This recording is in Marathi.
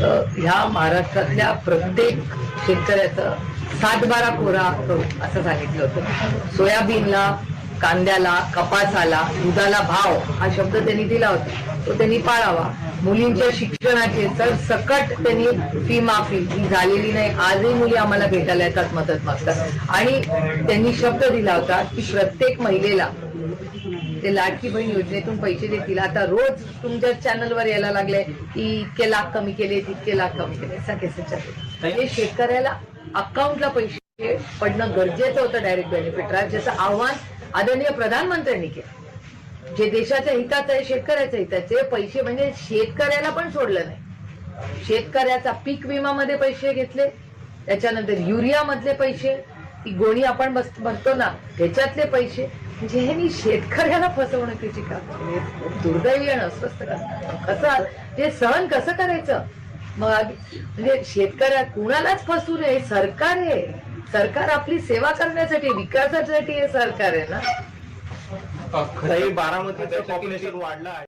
ह्या महाराष्ट्रातल्या प्रत्येक शेतकऱ्याचं सातबारा कोरा करू असं सांगितलं होतं. सोयाबीनला कांद्याला कपासाला दुधाला भाव हा शब्द त्यांनी दिला होता. तो त्यांनी पाळावा. मुलींच्या शिक्षणाचे तर सकट त्यांनी फी माफी ही झालेली नाही. आजही मुली आम्हाला भेटायला येतात मदत मागतात. आणि त्यांनी शब्द दिला होता की प्रत्येक महिलेला ते लाडकी बहीण योजनेतून पैसे देतील. आता रोज तुमच्या चॅनलवर यायला लागले की इतके लाख कमी केले तितके लाख कमी केले. सगळे म्हणजे शेतकऱ्याला अकाउंटला पैसे पडणं गरजेचं होतं डायरेक्ट बेनिफिट राज्याचं आव्हान आदरणीय प्रधानमंत्र्यांनी केलं. जे देशाच्या हिताचं आहे शेतकऱ्याच्या हिताचे पैसे म्हणजे शेतकऱ्याला पण सोडलं नाही. शेतकऱ्याचा पीक विमामध्ये पैसे घेतले त्याच्यानंतर युरिया मधले पैसे ती गोणी आपण बस भरतो ना त्याच्यातले पैसे म्हणजे ह्यांनी शेतकऱ्याला फसवणुकीची काम केली. खूप दुर्दैवी आणि अस्वस्थ काम. कसं ते सहन कसं करायचं मग म्हणजे शेतकऱ्या कुणालाच फसू नये सरकार आहे सरकार आपली सेवा करण्यासाठी विकासासाठी हे सरकार आहे ना बारामतीचं पॉप्युलेशन वाढलं आहे